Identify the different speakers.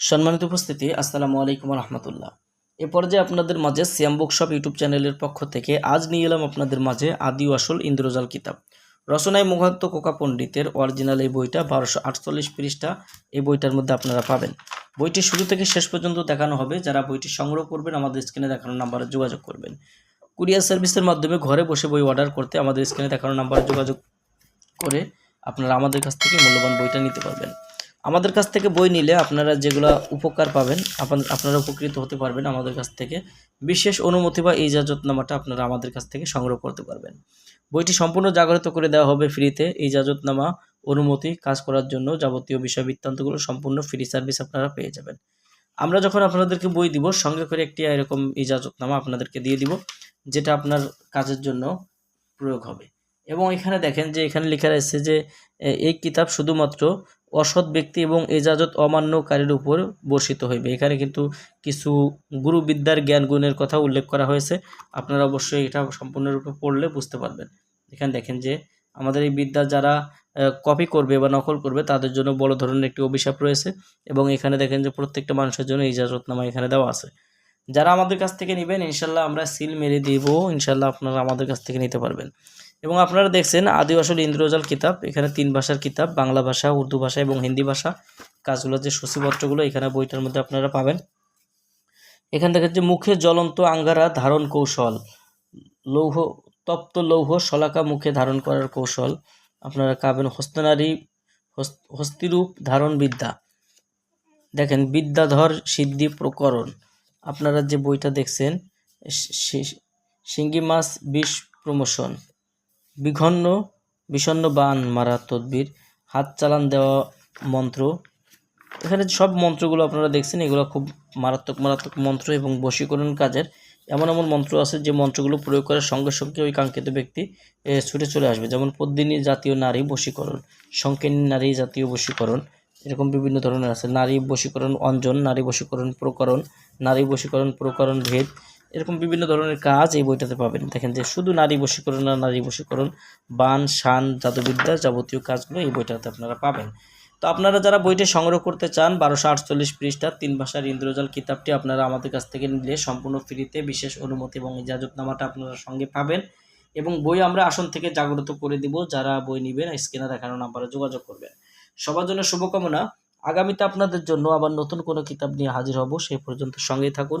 Speaker 1: সম্মানিত উপস্থিতি, আসসালামু আলাইকুম রহমতুল্লাহ এ পর্যায়ে আপনাদের মাঝে সিয়াম বুকশপ ইউটিউব চ্যানেলের পক্ষ থেকে আজ নিয়ে এলাম আপনাদের মাঝে আদি আসল ইন্দ্রজাল কিতাব। রচনায় মুখাত্ত কোকা পণ্ডিতের অরিজিনাল এই বইটা বারোশো আটচল্লিশ পৃষ্ঠা, এই বইটার মধ্যে আপনারা পাবেন। বইটি শুরু থেকে শেষ পর্যন্ত দেখানো হবে। যারা বইটি সংগ্রহ করবেন, আমাদের স্ক্রিনে দেখানো নাম্বারে যোগাযোগ করবেন। কুরিয়ার সার্ভিসের মাধ্যমে ঘরে বসে বই অর্ডার করতে আমাদের স্ক্রিনে দেখানো নাম্বারে যোগাযোগ করে আপনারা আমাদের কাছ থেকে মূল্যবান বইটা নিতে পারবেন। আমাদের কাছ থেকে বই নিলে আপনারা যেগুলো উপকার পাবেন আপনারা উপকৃত হতে পারবেন আমাদের কাছ থেকে। বিশেষ অনুমতি বা ইজাজতনামাটা আপনারা আমাদের কাছ থেকে সংগ্রহ করতে পারবেন। বইটি সম্পূর্ণ জাগ্রত করে দেওয়া হবে ফ্রিতে। ইজাজতনামা, অনুমতি, কাজ করার জন্য যাবতীয় বিষয়, বৃত্তান্তগুলো সম্পূর্ণ ফ্রি সার্ভিস আপনারা পেয়ে যাবেন। আমরা যখন আপনাদেরকে বই দিব, সঙ্গে করে একটি এরকম ইজাজতনামা আপনাদেরকে দিয়ে দিব, যেটা আপনার কাজের জন্য প্রয়োগ হবে। এবং এখানে দেখেন যে এখানে লেখা রয়েছে যে এই কিতাব শুধুমাত্র অসৎ ব্যক্তি এবং এজাজত অমান্যকারীর উপর বর্ষিত হইবে। এখানে কিন্তু কিছু গুরুবিদ্যার জ্ঞান গুণের কথা উল্লেখ করা হয়েছে। আপনারা অবশ্যই এটা সম্পূর্ণরূপে পড়লে বুঝতে পারবেন। এখানে দেখেন যে, আমাদের এই বিদ্যা যারা কপি করবে বা নকল করবে, তাদের জন্য বড় ধরনের একটি অভিশাপ রয়েছে এবং এখানে দেখেন যে প্রত্যেকটা মানুষের জন্য ইজাজতনামা এখানে দেওয়া আছে। যারা আমাদের কাছ থেকে নেবেন, ইনশাল্লাহ আমরা সিল মেরে দিব। ইনশাল্লাহ আপনারা আমাদের কাছ থেকে নিতে পারবেন। এবং আপনারা দেখছেন আদি ইন্দ্রজাল কিতাব। এখানে তিন ভাষার কিতাব, বাংলা ভাষা, উর্দু ভাষা এবং হিন্দি ভাষা। কাজগুলো যে সূচিপত্রগুলো, এখানে বইটার মধ্যে আপনারা পাবেন। এখান থেকে যে মুখে জ্বলন্ত আঙ্গারা ধারণ কৌশল, লৌহ, তপ্ত লৌহ শলাকা মুখে ধারণ করার কৌশল, আপনারা পাবেন হস্তনারী হস- হস্তিরূপ ধারণ বিদ্যা। দেখেন, বিদ্যাধর সিদ্ধি প্রকরণ। আপনারা যে বইটা দেখছেন, সি- মাছ বিষ প্রমোশন। বিঘন্ন বিষণ্ণ বান মারা তদ্বির, হাত চালান দেওয়া মন্ত্র। এখানে সব মন্ত্রগুলো আপনারা দেখছেন, এগুলো খুব মারাত্মক মারাত্মক মন্ত্র এবং বশীকরণ কাজের এমন এমন মন্ত্র আছে যে মন্ত্রগুলো প্রয়োগ করার সঙ্গে সঙ্গে ওই কাঙ্ক্ষিত ব্যক্তি ছুটে চলে আসবে। যেমন পদ্মিনী জাতীয় নারী বশীকরণ সংকীর্ণ নারী জাতীয় বশীকরণ, এরকম বিভিন্ন ধরনের আছে। নারী বশীকরণ অঞ্জন, নারী বশীকরণ প্রকরণ, নারী বশীকরণ প্রকরণ ভেদ এরকম বিভিন্ন ধরনের কাজ এই বইটাতে পাবেন। দেখেন যে শুধু নারী বশীকরণ আর নারী বশীকরণ, বান, শান, জাদুবিদ্যা যাবতীয় কাজগুলো এই বইটাতে আপনারা পাবেন। তো আপনারা যারা বইটি সংগ্রহ করতে চান, বারোশো আটচল্লিশ পৃষ্ঠা, তিন ভাষার ইন্দ্রজাল কিতাবটি আপনারা আমাদের কাছ থেকে নিলে সম্পূর্ণ ফ্রিতে বিশেষ অনুমতি এবং ইজাজতনামাটা আপনারা সঙ্গে পাবেন। এবং বই আমরা আসন থেকে জাগ্রত করে দিব, যারা বই নেবেন, স্ক্রিনে দেখানো নাম্বারে যোগাযোগ করবেন। সবার জন্য শুভকামনা। আগামীতে আপনাদের জন্য আবার নতুন কোনো কিতাব নিয়ে হাজির হব সেই পর্যন্ত সঙ্গেই থাকুন।